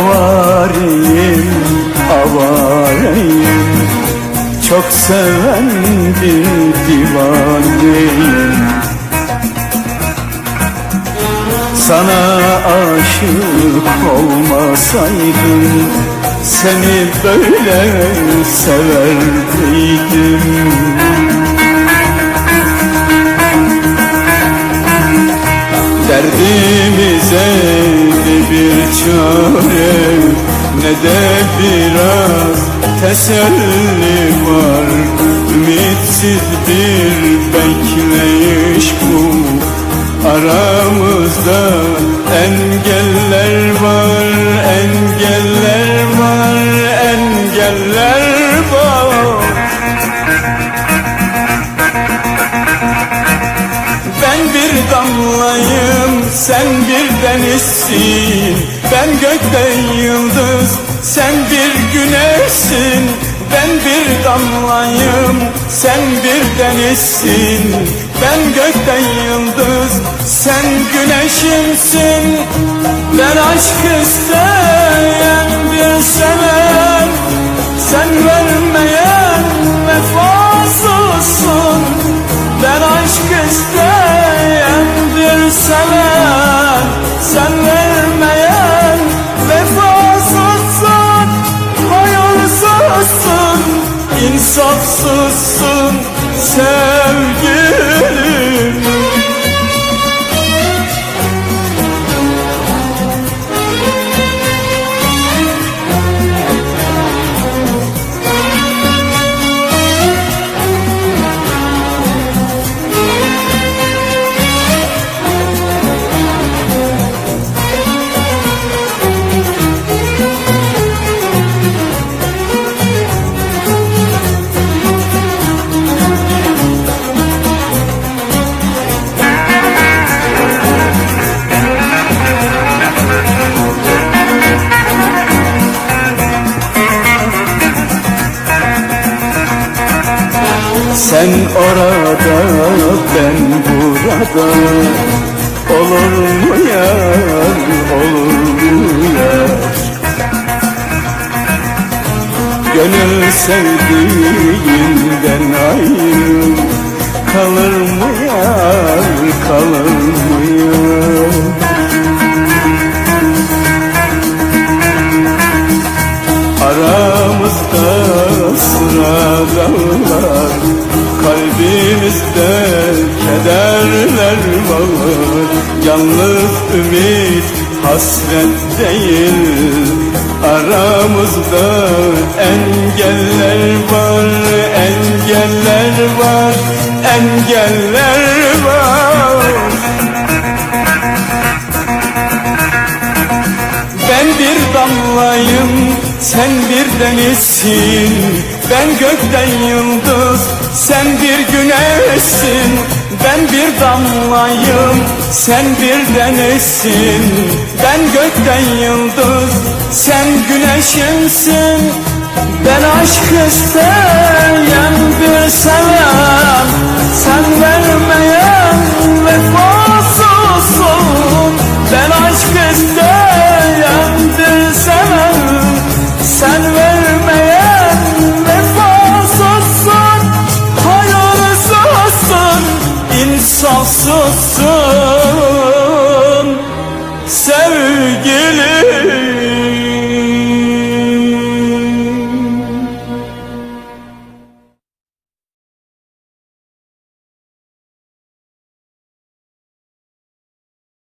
Avareyim, avareyim Çok seven bir divaneyim Sana aşık olmasaydım Seni böyle sever miydim? Derdimize bir çare ne de biraz teselli var. Ümitsiz bir bekleyiş bu. Aramızda engeller sen bir denizsin Ben gökte yıldız, sen bir güneşsin Ben bir damlayım, sen bir denizsin Ben gökte yıldız, sen güneşimsin Ben aşk isteyen insafsızsın sevgilim Sen orada ben burada. Olur mu yar olur mu yar Gönül sevdiğinden ayrı. Kalır mı yar kalır mı yar Aramızda sıralar Kalbimizde kederler var. Yalnız ümit hasret değil. Aramızda engeller var Engeller var Engeller var. Ben bir damlayım, sen bir denizsin ben gökten yıldız, sen bir güneşsin. Ben bir damlayım, sen bir denizsin Ben gökten yıldız, sen güneşimsin. Ben aşk isteyen bir seven Sen vermeyen vefasızsın. Ben aşk isteyen sussun.